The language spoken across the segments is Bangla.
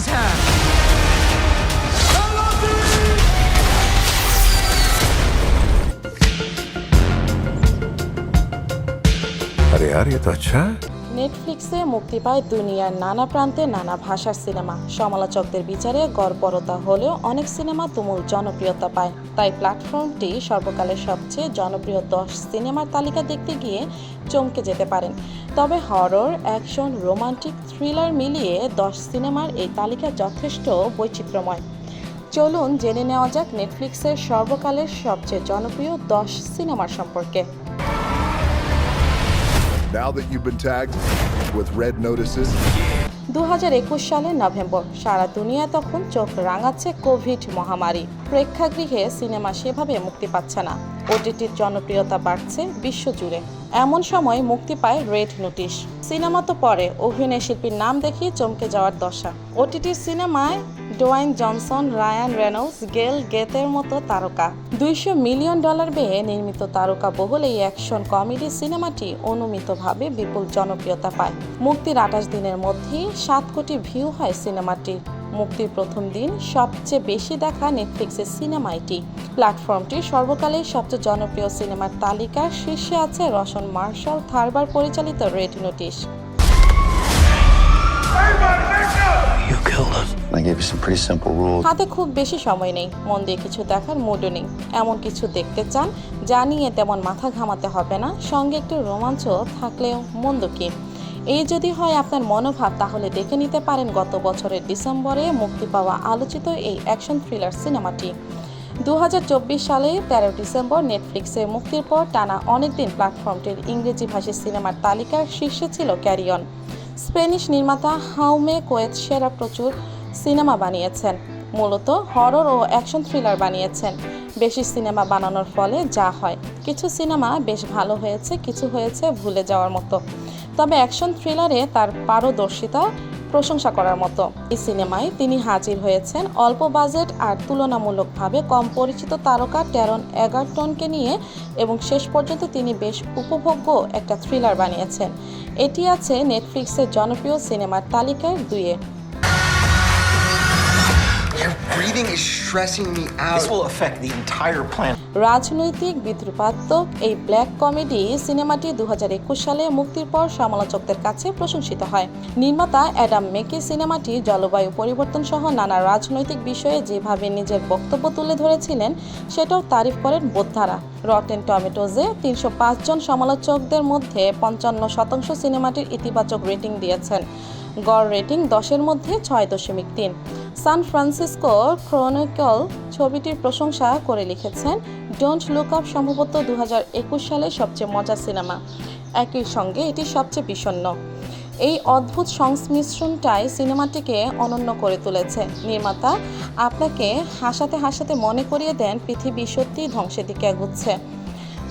Seize her! Harry, hari to aja. নেটফ্লিক্সে মুক্তি পায় দুনিয়ার নানা প্রান্তে নানা ভাষার সিনেমা। সমালোচকদের বিচারে গড়পরতা হলেও অনেক সিনেমা তুমুল জনপ্রিয়তা পায়। তাই প্ল্যাটফর্মটি সর্বকালের সবচেয়ে জনপ্রিয় দশ সিনেমার তালিকা দেখতে গিয়ে চমকে যেতে পারেন। তবে হরর, অ্যাকশন, রোমান্টিক থ্রিলার মিলিয়ে দশ সিনেমার এই তালিকা যথেষ্ট বৈচিত্র্যময়। চলুন জেনে নেওয়া যাক নেটফ্লিক্সের সর্বকালের সবচেয়ে জনপ্রিয় দশ সিনেমার সম্পর্কে। Now that you've been tagged with red notices, দু সালের নভেম্বর সারা দুনিয়া তখন চোখ রাঙাচ্ছে কোভিড মহামারী। প্রেক্ষাগৃহে সিনেমা সেভাবে মুক্তি পাচ্ছে না। ওটিটির জনপ্রিয়তা বাড়ছে বিশ্বজুড়ে। এমন সময় মুক্তি পায় রেড নোটিশ। সিনেমা তো পরে অভিনয় শিল্পীর নাম দেখিয়ে চমকে যাওয়ার দশা। ওটিটির সিনেমায় ডোয়াইন জনসন, রায়ান রেনল্ডস, গেল গেতের মতো তারকা। দুইশো মিলিয়ন ডলার ব্যয়ে নির্মিত তারকা বহুল এই অ্যাকশন কমেডি সিনেমাটি অনুমিতভাবে বিপুল জনপ্রিয়তা পায়। মুক্তির আঠাশ দিনের মধ্যেই সাত কোটি ভিউ হয় সিনেমাটির। মুক্তির প্রথম দিন সবচেয়ে বেশি দেখা নেটফ্লিক্সের সিনেমা এটি। প্ল্যাটফর্মটি সর্বকালের সবচেয়ে জনপ্রিয় সিনেমার তালিকার শীর্ষে আছে রশন মার্শাল, থারবার পরিচালিত রেড নোটিশ. I. হাতে খুব বেশি সময় নেই। মন দিয়ে কিছু দেখার মুডও নেই। এমন কিছু দেখতে চান, যা নিয়ে তেমন মাথা ঘামাতে হবে না। সঙ্গে একটু রোমাঞ্চ থাকলেও মন্দ কি? এই যদি হয় আপনার মনোভাব, তাহলে দেখে নিতে পারেন গত বছরের ডিসেম্বরে মুক্তি পাওয়া আলোচিত এই অ্যাকশন থ্রিলার সিনেমাটি। দু হাজার চব্বিশ সালে তেরো ডিসেম্বর নেটফ্লিক্সে মুক্তির পর টানা অনেকদিন প্ল্যাটফর্মটির ইংরেজি ভাষী সিনেমার তালিকার শীর্ষে ছিল ক্যারিয়ন স্প্যানিশ নির্মাতা হাউমে কোয়েত সেরা প্রচুর সিনেমা বানিয়েছেন। মূলত হরর ও অ্যাকশন থ্রিলার বানিয়েছেন। বেশি সিনেমা বানানোর ফলে যা হয়। কিছু সিনেমা বেশ ভালো হয়েছে, কিছু হয়েছে ভুলে যাওয়ার মতো। তবে অ্যাকশন থ্রিলারে তার পারদর্শিতা প্রশংসা করার মতো এই সিনেমায় তিনি হাজির হয়েছেন অল্প বাজেট আর তুলনামূলকভাবে কম পরিচিত তারকা ট্যারন এগারটনকে নিয়ে এবং শেষ পর্যন্ত তিনি বেশ উপভোগ্য একটা থ্রিলার বানিয়েছেন এটি আছে নেটফ্লিক্সের জনপ্রিয় সিনেমার তালিকায় দুইয়ে Your breathing is stressing me out. This will affect the entire planet. রাজনৈতিক বিদ্রুপাত্মক এই ব্ল্যাক কমেডি সিনেমাটি দু হাজার একুশ সালে মুক্তির পর সমালোচকদের কাছে প্রশংসিত হয়। নির্মাতা অ্যাডাম মেকে সিনেমাটি জলবায়ু পরিবর্তন সহ নানা রাজনৈতিক বিষয়ে যেভাবে নিজের বক্তব্য তুলে ধরেছিলেন, সেটাও তারিফ করেন বোদ্ধারা। রটেন টমেটোজে তিনশো জন সমালোচকদের মধ্যে পঞ্চান্ন শতাংশ সিনেমাটির ইতিবাচক রেটিং দিয়েছেন। গড় রেটিং দশের মধ্যে ছয় দশমিক তিন। সান ফ্রান্সিসকো ক্রনিকল ছবিটির প্রশংসা করে লিখেছেন ডোন্ট লুক আপ সম্ভবত দু হাজার একুশ সালের সবচেয়ে মজার সিনেমা। একই সঙ্গে এটি সবচেয়ে বিষণ্ণ। এই অদ্ভুত সংমিশ্রণটাই সিনেমাটিকে অনন্য করে তুলেছে। নির্মাতা আপনাকে হাসাতে হাসাতে মনে করিয়ে দেন পৃথিবী সত্যিই ধ্বংসের দিকে এগুচ্ছে।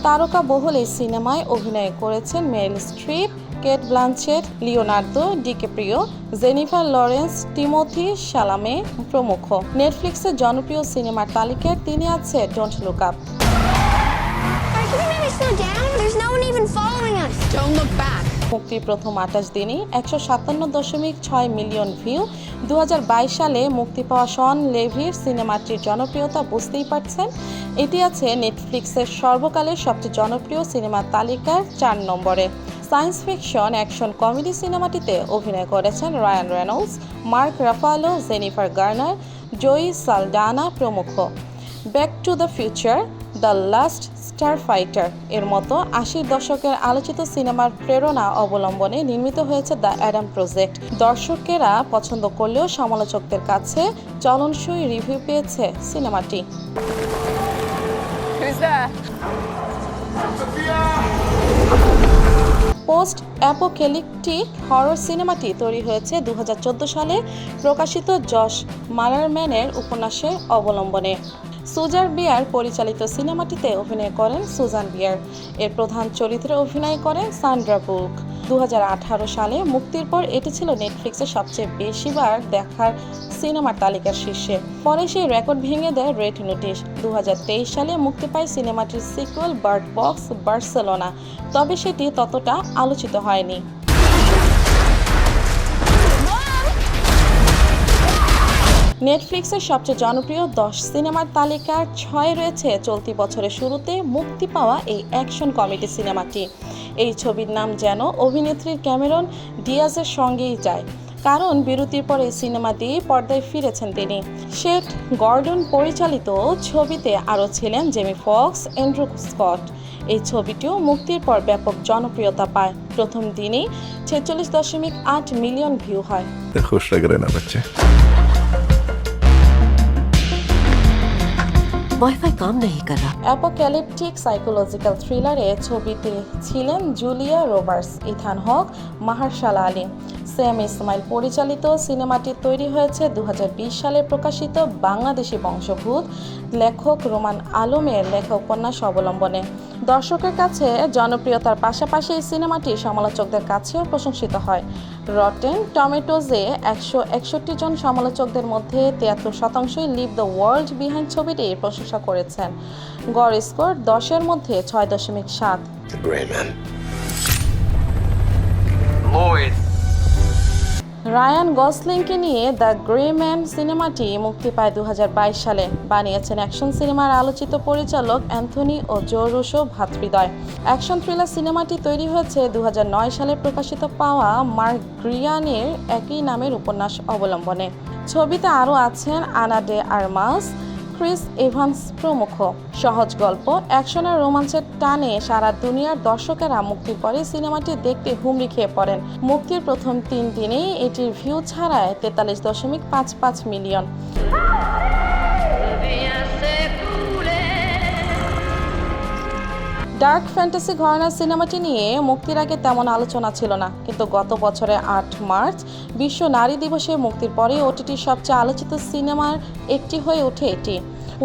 তারকা বহুল এই সিনেমায় অভিনয় করেছেন Meryl Streep Cate Blanchett Leonardo DiCaprio Jennifer Lawrence Timothee Chalamet প্রমুখ নেটফ্লিক্সের জনপ্রিয় সিনেমার তালিকায় তিনি আছে don't look up. Don't look back. মুক্তির প্রথম আঠাশ দিনই একশো সাতান্ন দশমিক ছয় মিলিয়ন ভিউ। দু হাজার বাইশ সালে মুক্তি পাওয়া শন লেভির সিনেমাটির জনপ্রিয়তা বুঝতেই পারছেন। এটি আছে নেটফ্লিক্সের সর্বকালের সবচেয়ে জনপ্রিয় সিনেমার তালিকার চার নম্বরে। সায়েন্স ফিকশন, অ্যাকশন, কমেডি সিনেমাটিতে অভিনয় করেছেন Ryan Reynolds, Mark Ruffalo, Jennifer Garner, Zoe Saldana প্রমুখ। Back to the future the last starfighter এর মতো আশির দশকের আলোচিত সিনেমার প্রেরণা অবলম্বনে নির্মিত হয়েছে দ্য অ্যাডাম প্রজেক্ট। দর্শকেরা পছন্দ করলেও সমালোচকদের কাছে চলনসই রিভিউ পেয়েছে সিনেমাটি। পোস্ট অ্যাপোকেলিপটিক হরর সিনেমাটি তৈরি হয়েছে দু হাজার চোদ্দ সালে প্রকাশিত জশ মালারম্যানের উপন্যাসের অবলম্বনে। সুজার বিয়ার পরিচালিত সিনেমাটিতে অভিনয় করেন সুজান বিয়ার। এর প্রধান চরিত্রে অভিনয় করেন সান্ড্রা বুক দু হাজার আঠারো সালে মুক্তির পর এটি ছিল নেটফ্লিক্সের সবচেয়ে বেশিবার দেখার সিনেমার তালিকার শীর্ষে। পরে সেই রেকর্ড ভেঙে দেয় রেড নোটিশ। দু হাজার তেইশ সালে মুক্তি পায় সিনেমাটির সিকুয়েল বার্ড বক্স বার্সেলোনা। তবে সেটি ততটা আলোচিত হয়নি। নেটফ্লিক্সের সবচেয়ে জনপ্রিয় দশ সিনেমার তালিকার ছয় রয়েছে চলতি বছরের শুরুতে মুক্তি পাওয়া এই অ্যাকশন কমেডি সিনেমাটি। এই ছবির নাম যেন অভিনেত্রী ক্যামেরন ডিয়াজের সঙ্গেই যায়। কারণ বিরতির পর এই সিনেমা দিয়ে পর্দায় ফিরেছেন তিনি। শেঠ গর্ডন পরিচালিত ছবিতে আরও ছিলেন জেমি ফক্স অ্যান্ড্রু স্কট। এই ছবিটিও মুক্তির পর ব্যাপক জনপ্রিয়তা পায়। প্রথম দিনেই ছেচল্লিশ দশমিক আট মিলিয়ন ভিউ হয়। খুশ লাগে না ওয়াইফাই কাম নেই, কর? অ্যাপোক্যালিপটিক সাইকোলজিক্যাল থ্রিলারে ছবিতে ছিলেন Julia Roberts, Ethan Hawke, Mahershala Ali. Sam Esmail পরিচালিত সিনেমাটি তৈরি হয়েছে দু হাজার বিশ সালে প্রকাশিত বাংলাদেশি বংশভূত লেখক রোমান আলমের লেখা উপন্যাস অবলম্বনে। দর্শকের কাছে জনপ্রিয়তার পাশাপাশি এই সিনেমাটি সমালোচকদের কাছেও প্রশংসিত হয়। রটেন টমেটোজে একশো একষট্টি জন সমালোচকদের মধ্যে তিয়াত্তর শতাংশই লিভ দ্য ওয়ার্ল্ড বিহাইন্ড ছবিটি প্রশংসা করেছেন। গড় স্কোর দশের মধ্যে ছয় দশমিক সাত। রায়ান গসলিংকে নিয়ে দ্য গ্রে ম্যান সিনেমাটি মুক্তি পায় দু হাজার বাইশ সালে। বানিয়েছেন অ্যাকশন সিনেমার আলোচিত পরিচালক অ্যান্থনি ও জোরুসো ভাতৃদয় অ্যাকশন থ্রিলার সিনেমাটি তৈরি হয়েছে দু হাজার নয় সালে প্রকাশিত পাওয়া মার্ক গ্রিয়ানের একই নামের উপন্যাস অবলম্বনে। ছবিতে আরও আছেন আনা ডে আরমাস ক্রিস এভান্স প্রমুখ। সহজ গল্প, অ্যাকশন আর রোমাঞ্চের টানে সারা দুনিয়ার দর্শকেরা মুক্তি পরে সিনেমাটি দেখতে হুমড়ি খেয়ে পড়েন। মুক্তির প্রথম তিন দিনেই এটির ভিউ ছাড়ায় তেতাল্লিশ দশমিক পাঁচ পাঁচ মিলিয়ন। ডার্ক ফ্যান্টাসি ঘরানার সিনেমাটি নিয়ে মুক্তির আগে তেমন আলোচনা ছিল না। কিন্তু গত বছরে আট মার্চ বিশ্ব নারী দিবসে মুক্তির পরে ওটিটির সবচেয়ে আলোচিত সিনেমার একটি হয়ে ওঠে এটি।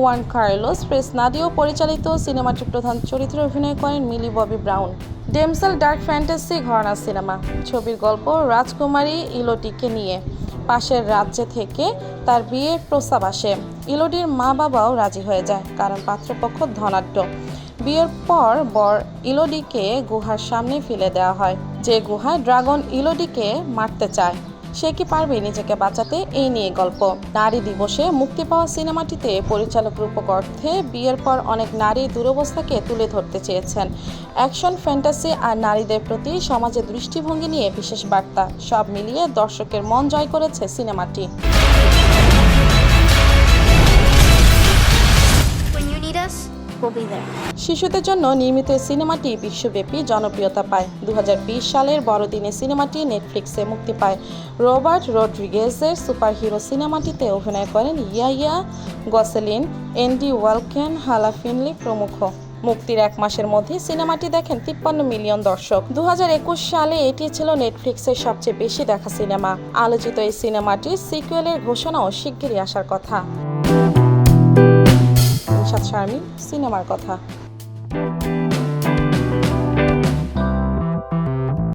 ওয়ান কার্লোস, প্রেস নাদিও পরিচালিত সিনেমাটির প্রধান চরিত্রে অভিনয় করেন Millie Bobby Brown. Damsel dark fantasy ঘরানার সিনেমা। ছবির গল্প রাজকুমারী ইলোটিকে নিয়ে। পাশের রাজ্যে থেকে তার বিয়ের প্রস্তাব আসে। ইলোডির মা বাবাও রাজি হয়ে যায়, কারণ পাত্রপক্ষ ধনাঢ্য। বিয়ের পর বর ইলোডিকে গুহার সামনে ফেলে দেওয়া হয়। যে গুহায় ড্রাগন ইলোডিকে মারতে চায়, সে কি পারবে নিজেকে বাঁচাতে? এই নিয়ে গল্প। নারী দিবসে মুক্তি পাওয়া সিনেমাটিতে পরিচালক রূপক অর্থে বিয়ের পর অনেক নারী দুরবস্থাকে তুলে ধরতে চেয়েছেন। অ্যাকশন, ফ্যান্টাসি আর নারীদের প্রতি সমাজের দৃষ্টিভঙ্গি নিয়ে বিশেষ বার্তা। সব মিলিয়ে দর্শকের মন জয় করেছে সিনেমাটি। শিশুদের জন্য নির্মিত সিনেমাটি বিশ্বব্যাপী জনপ্রিয়তা পায়। দু হাজার বিশ সালের বড়দিনে সিনেমাটি নেটফ্লিক্সে মুক্তি পায়। রবার্ট রড্রিগেজের সুপারহিরো সিনেমাটিতে অভিনয় করেন ইয়াইয়া গসেলিন এন্ডি ওয়ালকেন, হালা ফিনলি প্রমুখ। মুক্তির এক মাসের মধ্যে সিনেমাটি দেখেন তিপ্পান্ন মিলিয়ন দর্শক। দু হাজার একুশ সালে এটি ছিল নেটফ্লিক্সের সবচেয়ে বেশি দেখা সিনেমা। আলোচিত এই সিনেমাটির সিকুয়েলের ঘোষণাও শিগগিরই আসার কথা। নিশাদ আমি সিনেমার কথা।